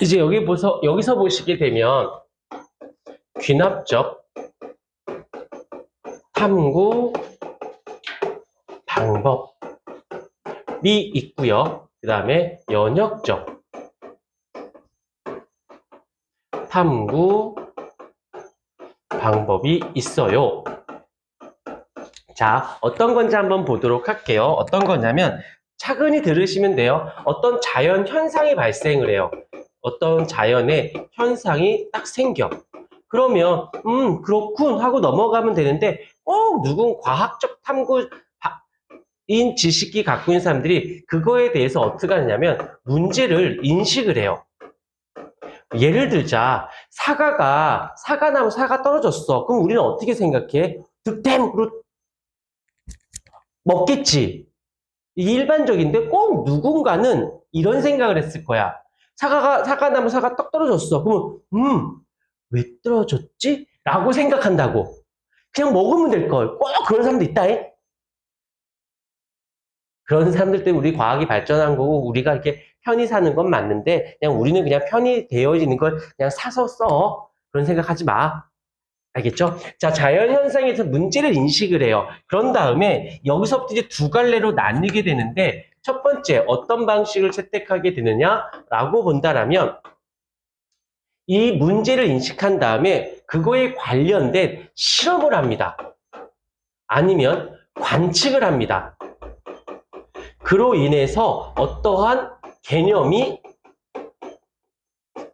이제 여기 보서, 여기서 보시게 되면 귀납적 탐구 방법이 있고요. 그 다음에 연역적 탐구 방법이 있어요. 자, 어떤 건지 한번 보도록 할게요. 어떤 거냐면 차근히 들으시면 돼요. 어떤 자연 현상이 발생을 해요. 어떤 자연의 현상이 딱 생겨. 그러면 음 그렇군 하고 넘어가면 되는데 꼭 누군 과학적 탐구 인 지식이 갖고 있는 사람들이 그거에 대해서 어떻게 하냐면 문제를 인식을 해요. 예를 들자 사과가 사과나무 사과 떨어졌어. 그럼 우리는 어떻게 생각해? 득템으로 먹겠지. 일반적인데 꼭 누군가는 이런 생각을 했을 거야. 사과가 사과나무 사과 떡 떨어졌어. 그러면 음, 왜 떨어졌지? 라고 생각한다고. 그냥 먹으면 될 걸. 꼭 그런 사람도 있다. 해. 그런 사람들 때문에 우리 과학이 발전한 거고 우리가 이렇게 편히 사는 건 맞는데 그냥 우리는 그냥 편히 되어지는 걸 그냥 사서 써. 그런 생각하지 마. 알겠죠? 자, 자연 현상에서 문제를 인식을 해요. 그런 다음에 여기서부터 이제 두 갈래로 나뉘게 되는데 첫 번째 어떤 방식을 채택하게 되느냐라고 본다라면 이 문제를 인식한 다음에 그거에 관련된 실험을 합니다. 아니면 관측을 합니다. 그로 인해서 어떠한 개념이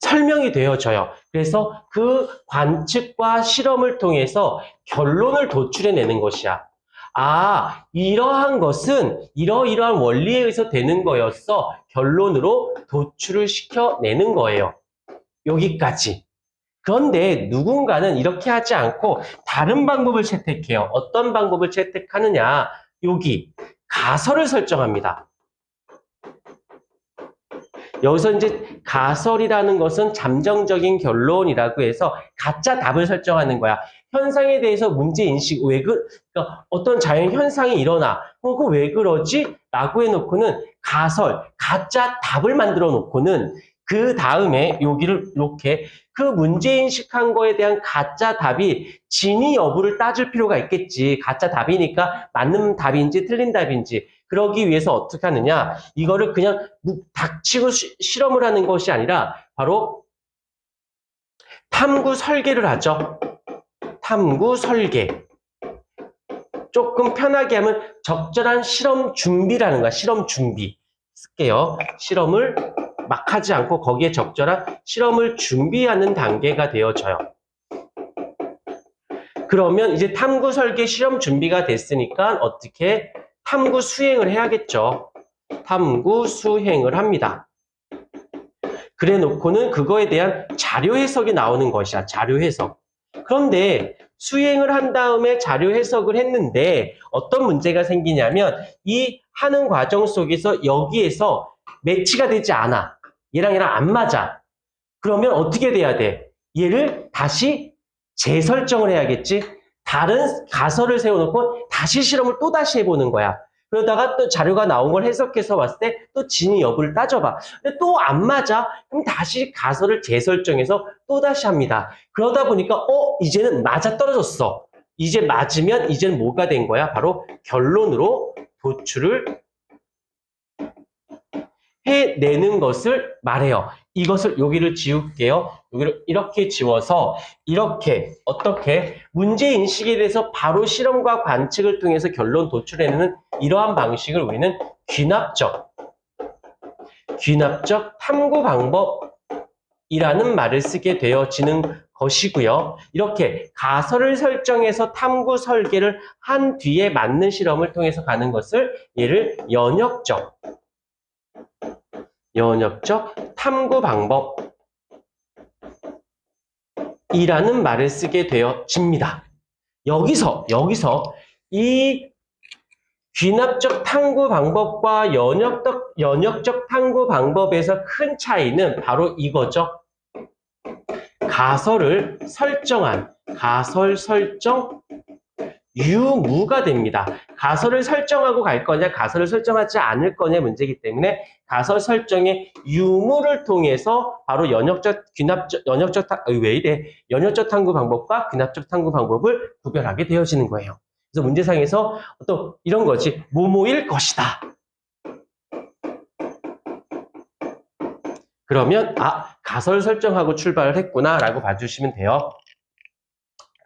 설명이 되어져요. 그래서 그 관측과 실험을 통해서 결론을 도출해내는 것이야. 아, 이러한 것은 이러이러한 원리에 의해서 되는 거였어. 결론으로 도출을 시켜내는 거예요. 여기까지. 그런데 누군가는 이렇게 하지 않고 다른 방법을 채택해요. 어떤 방법을 채택하느냐? 여기 가설을 설정합니다. 여기서 이제 가설이라는 것은 잠정적인 결론이라고 해서 가짜 답을 설정하는 거야. 현상에 대해서 문제 인식, 왜 그, 그러니까 어떤 자연 현상이 일어나. 어, 그거 왜 그러지? 라고 해놓고는 가설, 가짜 답을 만들어 놓고는 그 다음에 여기를 이렇게 그 문제 인식한 거에 대한 가짜 답이 진위 여부를 따질 필요가 있겠지. 가짜 답이니까 맞는 답인지 틀린 답인지. 그러기 위해서 어떻게 하느냐? 이거를 그냥 닥치고 시- 실험을 하는 것이 아니라 바로 탐구 설계를 하죠. 탐구 설계. 조금 편하게 하면 적절한 실험 준비라는 거야. 실험 준비. 쓸게요. 실험을 막 하지 않고 거기에 적절한 실험을 준비하는 단계가 되어져요. 그러면 이제 탐구 설계 실험 준비가 됐으니까 어떻게 탐구 수행을 해야겠죠. 탐구 수행을 합니다. 그래 놓고는 그거에 대한 자료 해석이 나오는 것이야. 자료 해석. 그런데 수행을 한 다음에 자료 해석을 했는데 어떤 문제가 생기냐면 이 하는 과정 속에서 여기에서 매치가 되지 않아. 얘랑 얘랑 안 맞아. 그러면 어떻게 돼야 돼? 얘를 다시 재설정을 해야겠지? 다른 가설을 세워놓고 다시 실험을 또 다시 해보는 거야. 그러다가 또 자료가 나온 걸 해석해서 봤을 때 또 진위 여부를 따져봐. 근데 또 안 맞아? 그럼 다시 가설을 재설정해서 또 다시 합니다. 그러다 보니까 어 이제는 맞아 떨어졌어. 이제 맞으면 이제는 뭐가 된 거야? 바로 결론으로 도출을 해내는 것을 말해요. 이것을 여기를 지울게요. 여기를 이렇게 지워서 이렇게 어떻게 문제 인식에 대해서 바로 실험과 관측을 통해서 결론 도출해내는 이러한 방식을 우리는 귀납적 귀납적 탐구 방법이라는 말을 쓰게 되어지는 것이고요. 이렇게 가설을 설정해서 탐구 설계를 한 뒤에 맞는 실험을 통해서 가는 것을 얘를 연역적 연역적 탐구 방법 이라는 말을 쓰게 되어집니다. 여기서 여기서 이 귀납적 탐구 방법과 연역적 연역적 탐구 방법에서 큰 차이는 바로 이거죠. 가설을 설정한 가설 설정 유무가 됩니다. 가설을 설정하고 갈 거냐, 가설을 설정하지 않을 거냐 문제이기 때문에 가설 설정의 유무를 통해서 바로 연역적, 귀납적, 연역적, 왜 이래? 연역적 탐구 방법과 귀납적 탐구 방법을 구별하게 되어지는 거예요. 그래서 문제상에서 어떤 이런 거지. 뭐뭐일 것이다. 그러면 아 가설 설정하고 출발을 했구나라고 봐주시면 돼요.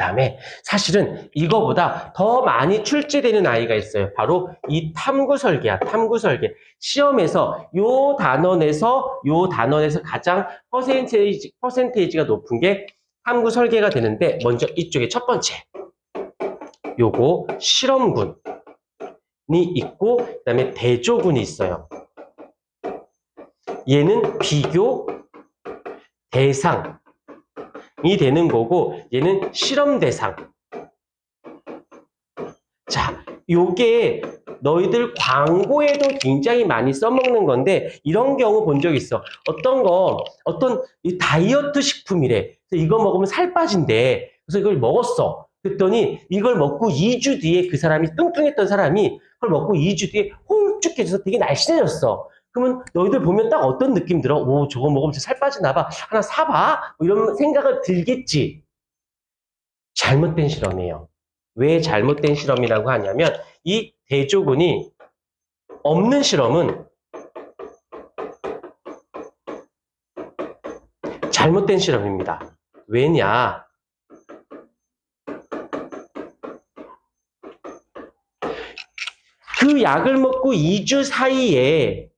그 다음에 사실은 이거보다 더 많이 출제되는 아이가 있어요. 바로 이 탐구 설계야. 탐구 설계. 시험에서 요 단원에서 요 단원에서 가장 퍼센테이지, 퍼센테이지가 높은 게 탐구 설계가 되는데 먼저 이쪽에 첫 번째 요거 실험군이 있고 그다음에 대조군이 있어요. 얘는 비교 대상 이 되는 거고 얘는 실험 대상. 자, 요게 너희들 광고에도 굉장히 많이 써먹는 건데 이런 경우 본 적 있어. 어떤 거 어떤 이 다이어트 식품이래. 이거 먹으면 살 빠진대. 그래서 이걸 먹었어. 그랬더니 이걸 먹고 2주 뒤에 그 사람이 뚱뚱했던 사람이 그걸 먹고 2주 뒤에 홀쭉해져서 되게 날씬해졌어. 그러면 너희들 보면 딱 어떤 느낌 들어? 오, 저거 먹으면 살 빠지나 봐. 하나 사봐. 뭐 이런 생각을 들겠지. 잘못된 실험이에요. 왜 잘못된 실험이라고 하냐면 이 대조군이 없는 실험은 잘못된 실험입니다. 왜냐? 그 약을 먹고 2주 사이에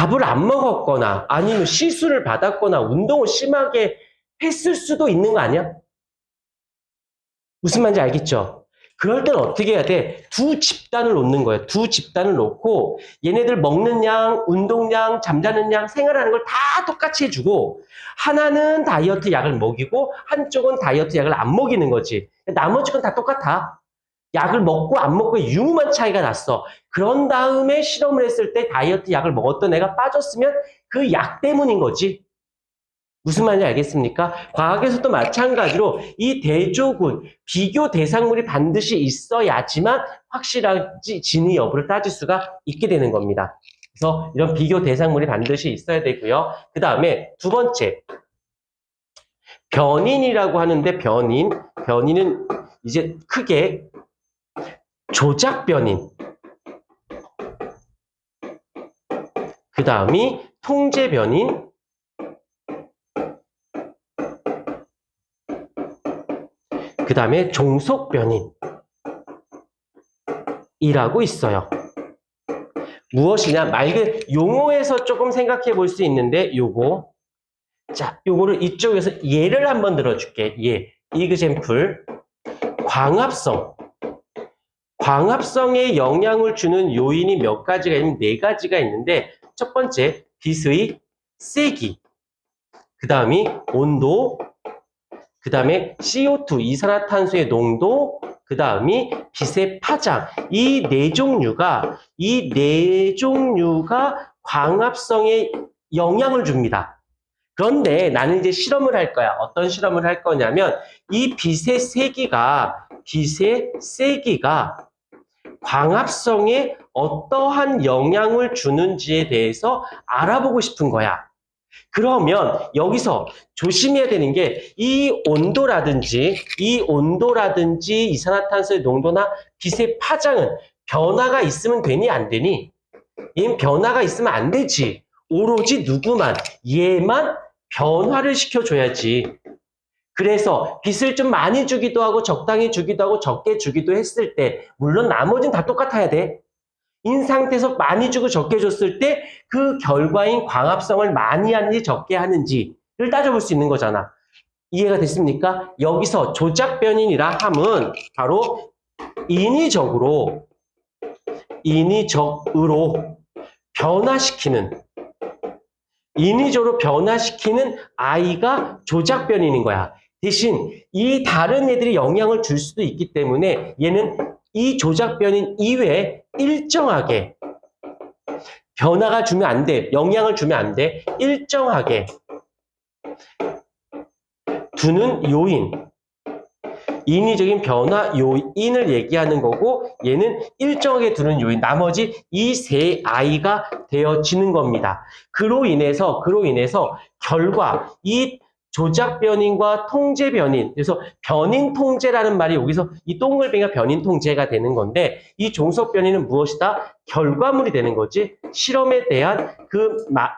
밥을 안 먹었거나 아니면 실수를 받았거나 운동을 심하게 했을 수도 있는 거 아니야? 무슨 말인지 알겠죠? 그럴 땐 어떻게 해야 돼? 두 집단을 놓는 거예요. 두 집단을 놓고 얘네들 먹는 양, 운동량, 잠자는 양, 생활하는 걸 다 똑같이 해주고 하나는 다이어트 약을 먹이고 한쪽은 다이어트 약을 안 먹이는 거지. 나머지 건 다 똑같아. 약을 먹고 안 먹고의 유무만 차이가 났어. 그런 다음에 실험을 했을 때 다이어트 약을 먹었던 애가 빠졌으면 그 약 때문인 거지. 무슨 말인지 알겠습니까? 과학에서도 마찬가지로 이 대조군, 비교 대상물이 반드시 있어야지만 확실하지 진위 여부를 따질 수가 있게 되는 겁니다. 그래서 이런 비교 대상물이 반드시 있어야 되고요. 그 다음에 두 번째, 변인이라고 하는데 변인, 변인은 이제 크게 조작 변인, 그 다음이 통제 변인, 그 다음에 종속 변인 이라고 있어요. 무엇이냐? 맑은 용어에서 조금 생각해 볼 수 있는데 요거 자, 요거를 이쪽에서 예를 한번 들어줄게. 예. 이그젠플 광합성 광합성에 영향을 주는 요인이 몇 가지가 있는 네 가지가 있는데 첫 번째 빛의 세기 그 다음이 온도 그 다음에 CO2 이산화탄소의 농도 그 다음이 빛의 파장 이 네 종류가 이 네 종류가 광합성에 영향을 줍니다. 그런데 나는 이제 실험을 할 거야. 어떤 실험을 할 거냐면 이 빛의 세기가 빛의 세기가 광합성에 어떠한 영향을 주는지에 대해서 알아보고 싶은 거야. 그러면 여기서 조심해야 되는 게 이 온도라든지 이 온도라든지 이산화탄소의 농도나 빛의 파장은 변화가 있으면 되니 안 되니? 얘는 변화가 있으면 안 되지. 오로지 누구만 얘만 변화를 시켜줘야지. 그래서 빛을 좀 많이 주기도 하고 적당히 주기도 하고 적게 주기도 했을 때 물론 나머지는 다 똑같아야 돼. 인 상태에서 많이 주고 적게 줬을 때 그 결과인 광합성을 많이 하는지 적게 하는지를 따져볼 수 있는 거잖아. 이해가 됐습니까? 여기서 조작 변인이라 함은 바로 인위적으로 인위적으로 변화시키는 인위적으로 변화시키는 아이가 조작 변인인 거야. 대신 이 다른 애들이 영향을 줄 수도 있기 때문에 얘는 이 조작 변인 이외에 일정하게 변화가 주면 안 돼. 영향을 주면 안 돼. 일정하게 두는 요인. 인위적인 변화 요인을 얘기하는 거고 얘는 일정하게 두는 요인 나머지 이 세 아이가 되어지는 겁니다. 그로 인해서 그로 인해서 결과 이 조작 변인과 통제 변인 그래서 변인 통제라는 말이 여기서 이 동글뱅이가 변인 통제가 되는 건데 이 종속 변인은 무엇이다? 결과물이 되는 거지 실험에 대한 그 마-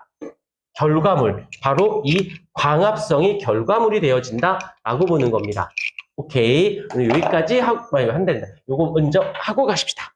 결과물 바로 이 광합성이 결과물이 되어진다라고 보는 겁니다. 오케이 오늘 여기까지 하고 한다 요거 먼저 하고 가십시다.